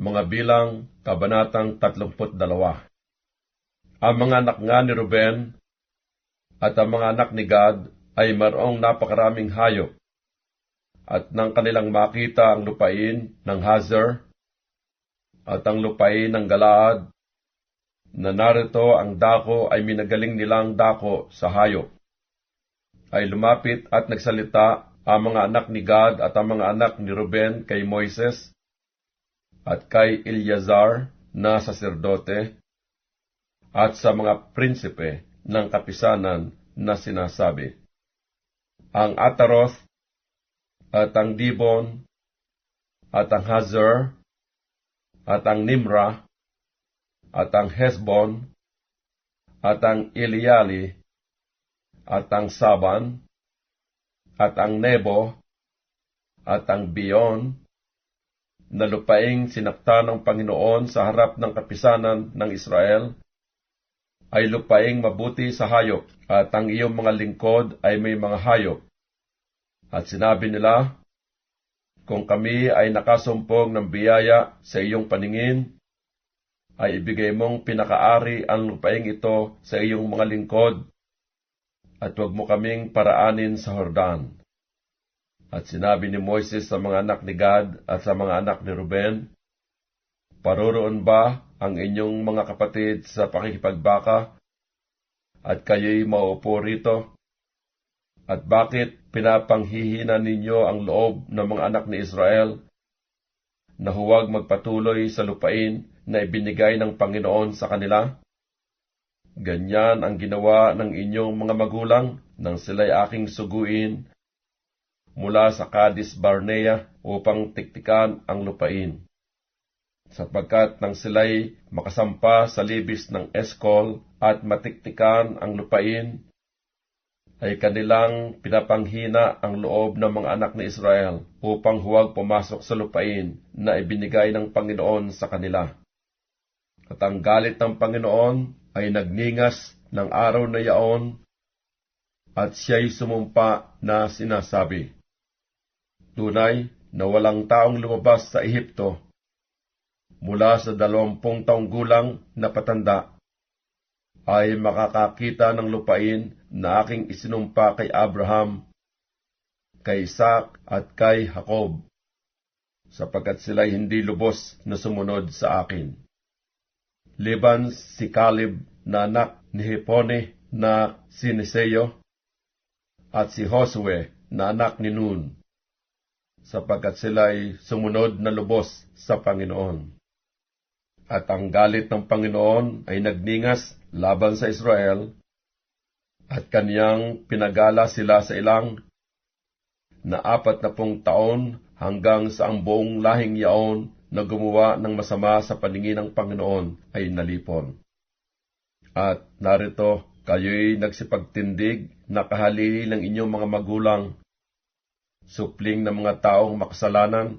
mga bilang, kabanatang 32. Ang mga anak nga ni Ruben at ang mga anak ni Gad ay marong napakaraming hayop, at nang kanilang makita ang lupain ng Hazar at ang lupain ng Galaad, na narito ang dako ay minagaling nilang dako sa hayop, ay lumapit at nagsalita ang mga anak ni Gad at ang mga anak ni Ruben kay Moises at kay Eleazar na saserdote at sa mga prinsipe ng kapisanan na sinasabi. Ang Ataroth at ang Dibon at ang Hazar at ang Nimra at ang Hesbon at ang Eliali at ang Saban at ang Nebo at ang Bion na lupaing sinakta ng Panginoon sa harap ng kapisanan ng Israel, ay lupaing mabuti sa hayop, at ang iyong mga lingkod ay may mga hayop. At sinabi nila, Kung kami ay nakasumpong ng biyaya sa iyong paningin, ay ibigay mong pinakaari ang lupaing ito sa iyong mga lingkod, at huwag mo kaming paraanin sa Hordan. At sinabi ni Moises sa mga anak ni Gad at sa mga anak ni Ruben, Paroroon ba ang inyong mga kapatid sa pakikipagbaka? At kayo'y maupo rito? At bakit pinapanghihina ninyo ang loob ng mga anak ni Israel na huwag magpatuloy sa lupain na ibinigay ng Panginoon sa kanila? Ganyan ang ginawa ng inyong mga magulang nang sila'y aking suguin mula sa Cadiz Barnea upang tiktikan ang lupain. Sapagkat nang sila'y makasampa sa libis ng Eskol at matiktikan ang lupain, ay kanilang pinapanghina ang loob ng mga anak ni Israel upang huwag pumasok sa lupain na ibinigay ng Panginoon sa kanila. At ang galit ng Panginoon ay nagningas ng araw na yaon at siya'y sumumpa na sinasabi, Tunay na walang taong lumabas sa Ehipto mula sa dalawampung taong gulang na patanda ay makakakita ng lupain na aking isinumpa kay Abraham, kay Isaac at kay Jacob, sapagkat sila'y hindi lubos na sumunod sa akin. Liban si Caleb na anak ni Hepone na siniseo, at si Josue na anak ni Nun sapagkat sila'y sumunod na lubos sa Panginoon. At ang galit ng Panginoon ay nagningas laban sa Israel, at kaniyang pinagala sila sa ilang na apat na pong taon hanggang sa ang buong lahing yaon na gumawa ng masama sa paningin ng Panginoon ay nalipon. At narito, kayo'y nagsipagtindig na kahalili ng inyong mga magulang supling ng mga taong makasalanan,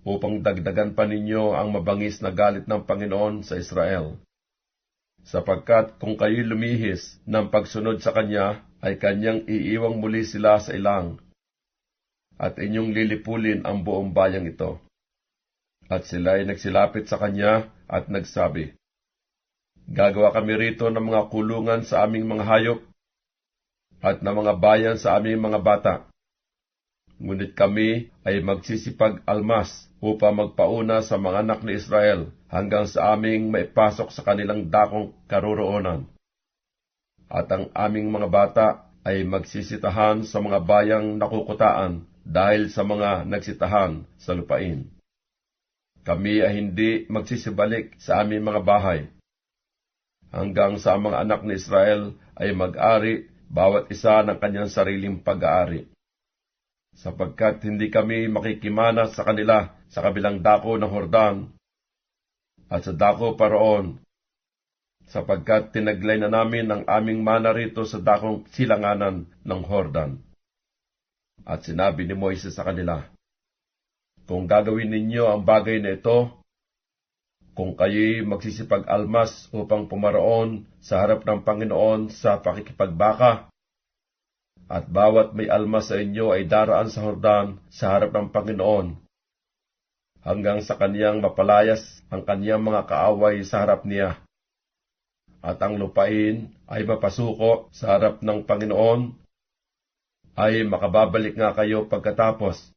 upang dagdagan pa ninyo ang mabangis na galit ng Panginoon sa Israel. Sapagkat kung kayo lumihis ng pagsunod sa Kanya, ay Kanyang iiwang muli sila sa ilang, at inyong lilipulin ang buong bayang ito. At sila ay nagsilapit sa Kanya at nagsabi, Gagawa kami rito ng mga kulungan sa aming mga hayop, at ng mga bayan sa aming mga bata, ngunit kami ay magsisipag almas upang magpauna sa mga anak ni Israel hanggang sa aming maipasok sa kanilang dakong karuroonan. At ang aming mga bata ay magsisitahan sa mga bayang nakukutaan dahil sa mga nagsitahan sa lupain. Kami ay hindi magsisibalik sa aming mga bahay, hanggang sa mga anak ni Israel ay mag-ari bawat isa ng kanyang sariling pag-aari sapagkat hindi kami makikimana sa kanila sa kabilang dako ng Hordan at sa dako paroon, sapagkat tinaglay na namin ang aming mana rito sa dakong silanganan ng Hordan. At sinabi ni Moises sa kanila, Kung gagawin ninyo ang bagay na ito, kung kayo'y magsisipag-almas upang pumaroon sa harap ng Panginoon sa pakikipagbaka, at bawat may almas sa inyo ay daraan sa Hordan sa harap ng Panginoon. hanggang sa kaniyang mapalayas ang kaniyang mga kaaway sa harap niya. At ang lupain ay mapasuko sa harap ng Panginoon, ay makababalik nga kayo pagkatapos,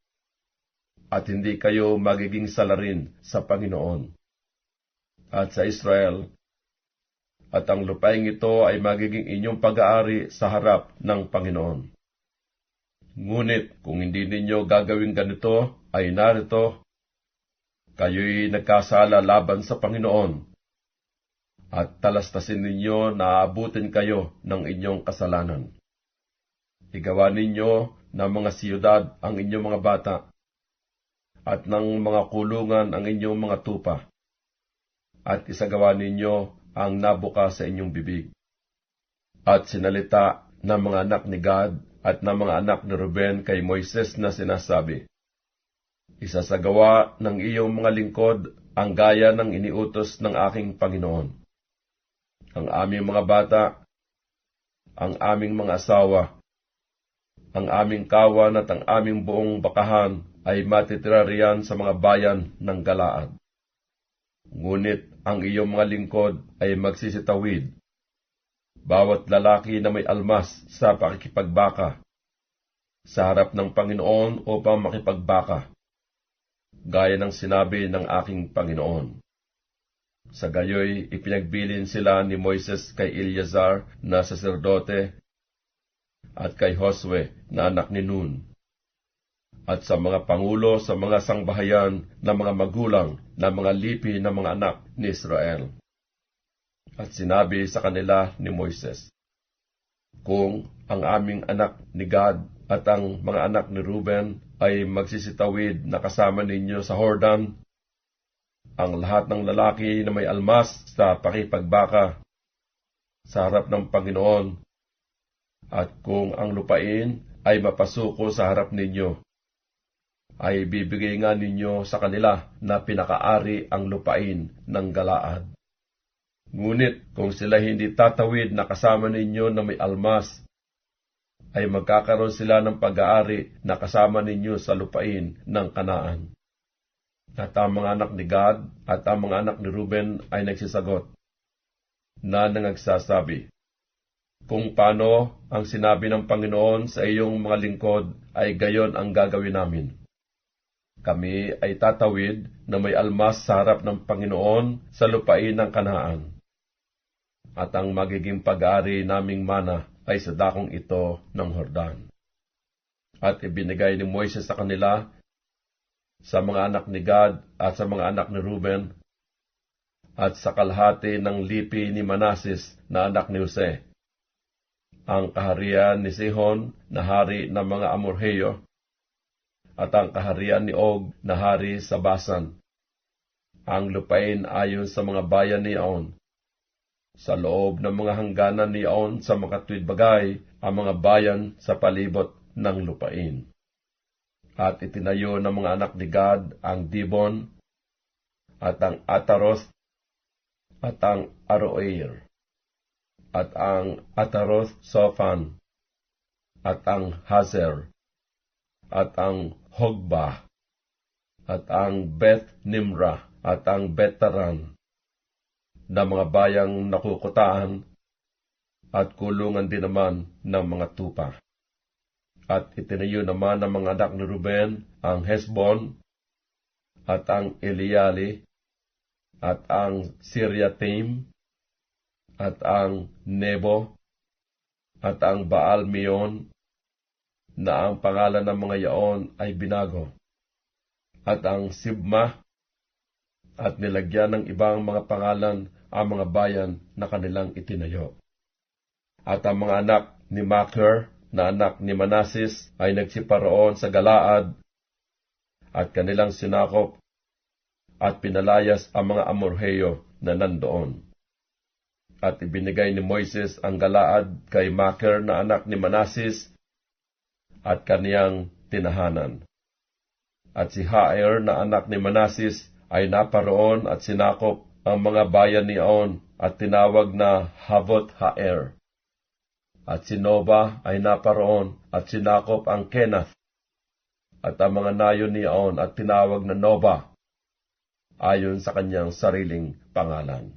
at hindi kayo magiging salarin sa Panginoon. At sa Israel, at ang lupaing ito ay magiging inyong pag-aari sa harap ng Panginoon. Ngunit kung hindi ninyo gagawin ganito, ay narito, kayo'y nagkasala laban sa Panginoon, at talastasin ninyo na aabutin kayo ng inyong kasalanan. Igawa ninyo ng mga siyudad ang inyong mga bata, at ng mga kulungan ang inyong mga tupa, at isagawa ninyo ang nabuka sa inyong bibig. At sinalita ng mga anak ni God at ng mga anak ni Ruben kay Moises na sinasabi, Isasagawa ng iyong mga lingkod ang gaya ng iniutos ng aking Panginoon. Ang aming mga bata, ang aming mga asawa, ang aming kawan at ang aming buong bakahan ay matitira riyan sa mga bayan ng Galaad. Ngunit ang iyong mga lingkod ay magsisitawid bawat lalaki na may almas sa pakikipagbaka sa harap ng Panginoon upang makipagbaka, gaya ng sinabi ng aking Panginoon. Sa gayoy, ipinagbilin sila ni Moises kay Eleazar na saserdote at kay Josue na anak ni Nun, at sa mga pangulo sa mga sangbahayan na mga magulang na mga lipi ng mga anak ni Israel. At sinabi sa kanila ni Moises, Kung ang aming anak ni Gad at ang mga anak ni Ruben ay magsisitawid na kasama ninyo sa Hordan, ang lahat ng lalaki na may almas sa pakipagbaka sa harap ng Panginoon, at kung ang lupain ay mapasuko sa harap ninyo, ay bibigay nga ninyo sa kanila na pinakaari ang lupain ng Galaad. Ngunit kung sila hindi tatawid na kasama ninyo na may almas, ay magkakaroon sila ng pag-aari na kasama ninyo sa lupain ng kanaan. At ang mga anak ni Gad at ang mga anak ni Ruben ay nagsisagot na nangagsasabi, Kung paano ang sinabi ng Panginoon sa iyong mga lingkod ay gayon ang gagawin namin. Kami ay tatawid na may almas sa harap ng Panginoon sa lupain ng kanaan at ang magiging pag-aari naming mana ay sa dakong ito ng Hordan. At ibinigay ni Moises sa kanila, sa mga anak ni Gad at sa mga anak ni Ruben, at sa kalahati ng lipi ni Manasis na anak ni Jose, ang kaharian ni Sihon na hari ng mga Amorheyo, at ang kaharian ni Og na hari sa Basan, ang lupain ayon sa mga bayan ni On, sa loob ng mga hangganan niyaon sa makatwid bagay ang mga bayan sa palibot ng lupain. At itinayo ng mga anak ni Gad ang Dibon, at ang Ataros, at ang Aroer, at ang Ataros Sofan, at ang Hazer, at ang Hogba, at ang Beth Nimra, at ang Betaran, na mga bayang nakukutaan at kulungan din naman ng mga tupa. At itinayo naman ng mga anak ni Ruben ang Hesbon at ang Eliali at ang Siriatim at ang Nebo at ang Baal Mion na ang pangalan ng mga yaon ay binago at ang Sibma at nilagyan ng ibang mga pangalan ang mga bayan na kanilang itinayo. At ang mga anak ni Macher na anak ni Manasis ay nagsiparoon sa Galaad at kanilang sinakop at pinalayas ang mga Amorheyo na nandoon. At ibinigay ni Moises ang Galaad kay Macher na anak ni Manasis at kaniyang tinahanan. At si Haer na anak ni Manasis ay naparoon at sinakop ang mga bayan ni On at tinawag na Havot Haer. At si Nova ay naparoon at sinakop ang Kenath at ang mga nayon ni On at tinawag na Nova ayon sa kanyang sariling pangalan.